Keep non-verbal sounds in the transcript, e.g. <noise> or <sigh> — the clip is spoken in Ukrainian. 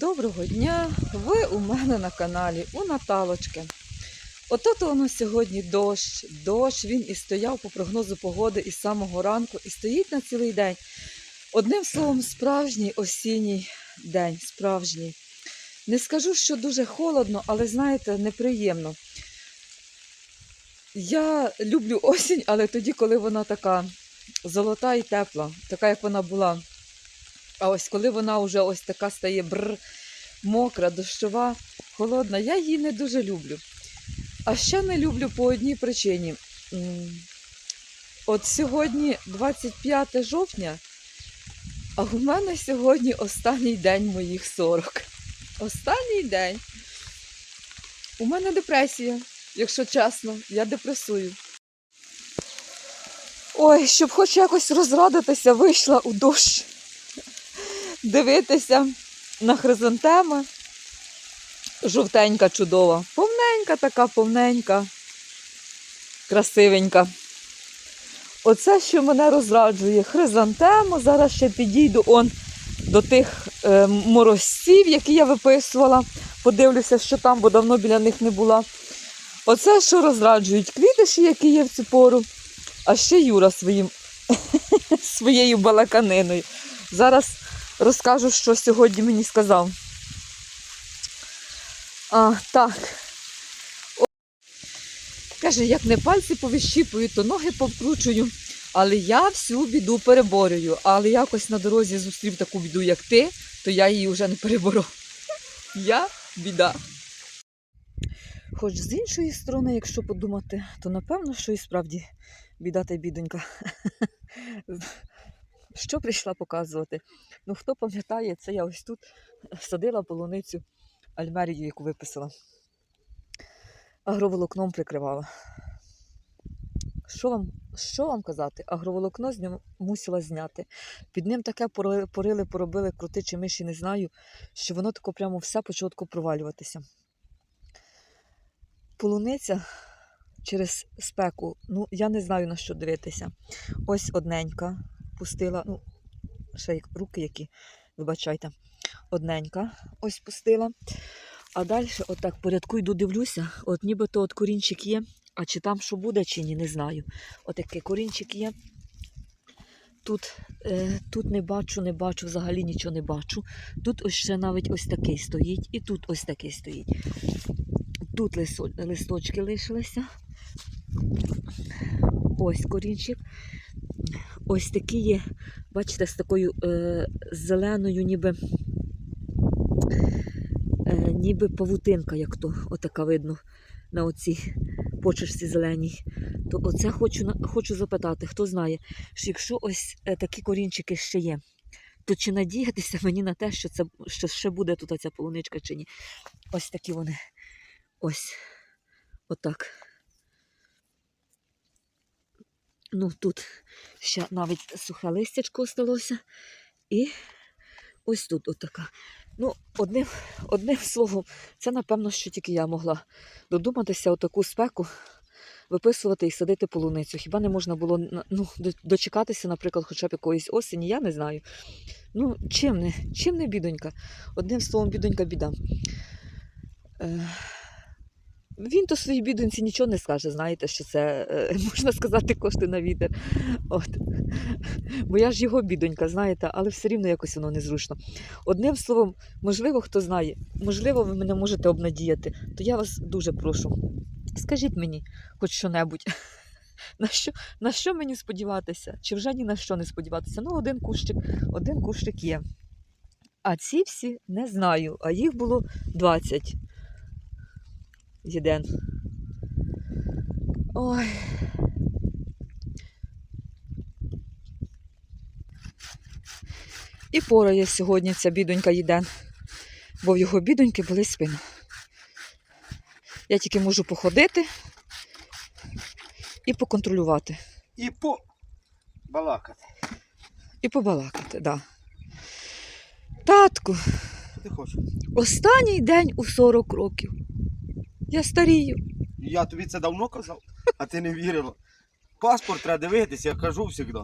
Доброго дня! Ви у мене на каналі у Наталочки. Ото воно сьогодні дощ. Дощ він і стояв по прогнозу погоди із самого ранку, і стоїть на цілий день. Одним словом, справжній осінній день, справжній. Не скажу, що дуже холодно, але знаєте, неприємно. Я люблю осінь, але тоді, коли вона така золота і тепла, така, як вона була. А ось коли вона вже ось така стає бр, мокра, дощова, холодна, я її не дуже люблю. А ще не люблю по одній причині. От сьогодні 25 жовтня, а у мене сьогодні останній день моїх 40. Останній день. У мене депресія, якщо чесно, я депресую. Ой, щоб хоч якось розрадитися, вийшла у дощ дивитися на хризантеми. Жовтенька, чудова. Повненька така, повненька, красивенька. Оце, що мене розраджує. Хризантему. Зараз ще підійду он до тих е, морозців, які я виписувала. Подивлюся, що там, бо давно біля них не була. Оце, що розраджують квітиші, які є в цю пору, а ще Юра своїм, <laughs> своєю балаканиною. Зараз розкажу, що сьогодні мені сказав. А, так. О, Каже, як не пальці повищіпую, то ноги повкручую. Але я всю біду переборюю. Але якось на дорозі зустрів таку біду, як ти, то я її вже не перебору. <laughs> Я біда. Хоч з іншої сторони, якщо подумати, то напевно, що і справді біда та бідонька. <laughs> Що прийшла показувати? Ну, хто пам'ятає, це я ось тут садила полуницю альмерію, яку виписала. Агроволокном прикривала. Що вам, що вам казати? Агроволокно з ним мусила зняти. Під ним таке порили, поробили крути чи миші, не знаю, що воно тако прямо все почало тако провалюватися. Полуниця через спеку, ну я не знаю на що дивитися. Ось одненька пустила, ну, ще як руки які, вибачайте, одненька ось пустила. А далі отак порядку йду дивлюся, от нібито от корінчик є, а чи там що буде, чи ні, не знаю. Отакий корінчик є. Тут, е, тут не бачу, не бачу, взагалі нічого не бачу. Тут ось ще навіть ось такий стоїть, і тут ось такий стоїть. Тут лисо- листочки лишилися. Ось корінчик. Ось такі є, бачите, з такою е, зеленою, ніби, е, ніби павутинка, як то, отака видно на оцій почерці зеленій. То оце хочу, хочу запитати, хто знає, що якщо ось е, такі корінчики ще є, то чи надіятися мені на те, що це що ще буде тут ця полуничка чи ні? Ось такі вони. Ось. Отак. Ну, тут ще навіть сухе листячко осталося. І ось тут отака. Ну, одним, одним словом, це напевно, що тільки я могла додуматися отаку спеку виписувати і садити полуницю. Хіба не можна було ну, дочекатися, наприклад, хоча б якоїсь осені, я не знаю. Ну, чим не, чим не бідонька? Одним словом, бідонька біда. Е, він то своїй бідоньці нічого не скаже, знаєте, що це, е, <laughs> можна сказати, кошти на вітер. От. Бо я ж його бідонька, знаєте, але все рівно якось воно незручно. Одним словом, можливо, хто знає, можливо, ви мене можете обнадіяти, то я вас дуже прошу. Скажіть мені хоч що-небудь. <laughs> На що, на що мені сподіватися? Чи вже ні на що не сподіватися? Ну, один кущик, один кущик є. А ці всі не знаю, а їх було 20. Єден. Ой. І порає сьогодні ця бідонька Єден, бо в його бідоньки болить спина. Я тільки можу походити і поконтролювати, і по балакати. і побалакати, да. Татку, Що ти хочеш? останній день у 40 років. Я старію. Я тобі це давно казав, а ти не вірила. Паспорт треба дивитися, я кажу завжди.